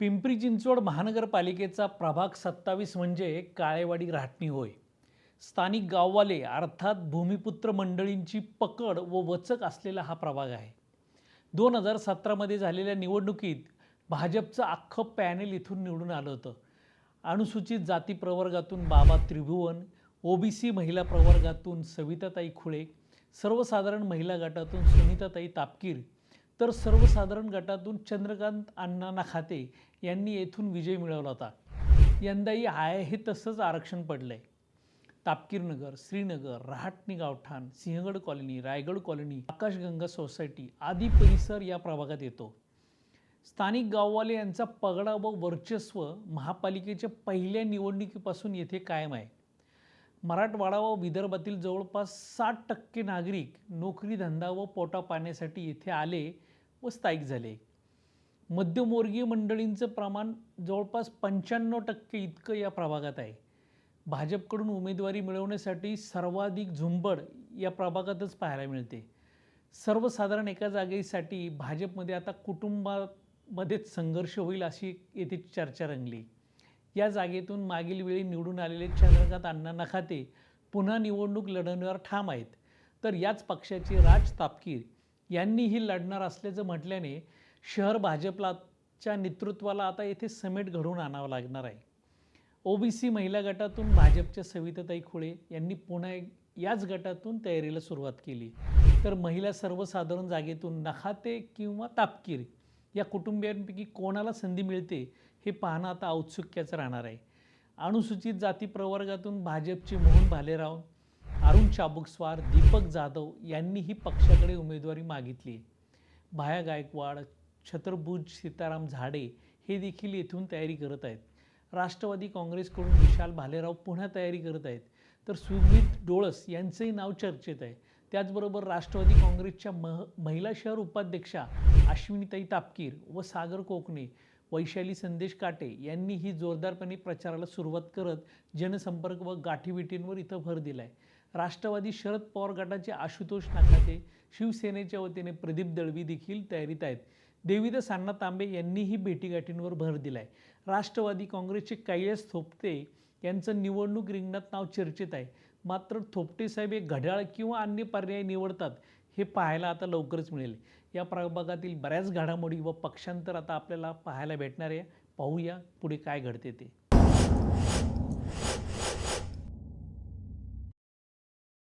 पिंपरी चिंचवड महानगरपालिकेचा प्रभाग सत्तावीस म्हणजे काळेवाडी राहटणी होय. स्थानिक गाववाले अर्थात भूमिपुत्र मंडळींची पकड व वचक असलेला हा प्रभाग आहे. दोन हजार सतरामध्ये झालेल्या निवडणुकीत भाजपचं अख्खं पॅनेल इथून निवडून आलं होतं. अनुसूचित जाती प्रवर्गातून बाबा त्रिभुवन ओबीसी महिला प्रवर्गातून सविताताई खुळे सर्वसाधारण महिला गटातून सुनीताताई तापकीर तर सर्वसाधारण गटातून चंद्रकांत अण्णा नाखाते यांनी येथून विजय मिळवला होता. यंदाही आहे हे तसंच आरक्षण पडलंय. तापकीरनगर श्रीनगर रहाटणी गावठाण Sinhagad colony Raigad colony Akashganga society आदी परिसर या प्रभागात येतो. स्थानिक गाववाले यांचा पगडा व वर्चस्व महापालिकेच्या पहिल्या निवडणुकीपासून येथे कायम आहे. मराठवाडा व विदर्भातील जवळपास साठ टक्के नागरिक नोकरी धंदा व पोटा पाण्यासाठी येथे आले व स्थायिक झाले. मध्यमवर्गीय मंडळींचं प्रमाण जवळपास पंच्याण्णव टक्के इतकं या प्रभागात आहे. भाजपकडून उमेदवारी मिळवण्यासाठी सर्वाधिक झुंबड या प्रभागातच पाहायला मिळते. सर्वसाधारण एका जागेसाठी भाजपमध्ये आता कुटुंबामध्येच संघर्ष होईल अशी येथे चर्चा रंगली. या जागेतून मागील वेळी निवडून आलेले चंद्रकांत अण्णा नखाते पुन्हा निवडणूक लढवण्यावर ठाम आहेत. तर याच पक्षाचे राज तापकीर यांनीही लढणार असल्याचं म्हटल्याने शहर भाजपलाच्या नेतृत्वाला आता येथे समेट घडवून आणावं लागणार आहे. ओबीसी महिला गटातून भाजपच्या सविताताई खुळे यांनी पुन्हा एक- याच गटातून तयारीला सुरुवात केली. तर महिला सर्वसाधारण जागेतून नखाते किंवा तापकीर या कुटुंबियांपैकी कोणाला संधी मिळते हे पाहणं आता औत्सुक्याचं राहणार आहे. अनुसूचित जाती प्रवर्गातून भाजपचे मोहन भालेराव अरुण चाबुकस्वार दीपक जाधव यांनीही पक्षाकडे उमेदवारी मागितली. भाया गायकवाड छत्रभुज सीताराम झाडे हे देखील येथून तयारी करत आहेत. राष्ट्रवादी काँग्रेसकडून विशाल भालेराव पुन्हा तयारी करत आहेत. तर सुमित डोळस यांचंही नाव चर्चेत आहे. त्याचबरोबर राष्ट्रवादी काँग्रेसच्या मह महिला शहर उपाध्यक्षा अश्विनीताई तापकीर व सागर कोकणे वैशाली संदेश काटे यांनी ही जोरदारपणे प्रचाराला सुरुवात करत जनसंपर्क व गाठीभेटींवर इथं भर दिलाय. राष्ट्रवादी शरद पवार गटाचे आशुतोष नाकाते शिवसेनेच्या वतीने प्रदीप दळवी देखील तयारीत आहेत. देवीदास अण्णा तांबे यांनीही भेटीगाठींवर भर दिलाय. राष्ट्रवादी काँग्रेसचे कैलास थोपते यांचं निवडणूक रिंगणात नाव चर्चेत आहे. मात्र थोपटे साहेब हे घड्याळ किंवा अन्य पर्याय निवडतात हे पाहायला आता लवकरच मिळेल. या प्रभागातील बऱ्याच घडामोडी व पक्षांतर आता आपल्याला पाहायला भेटणार आहे. पाहूया पुढे काय घडते ते.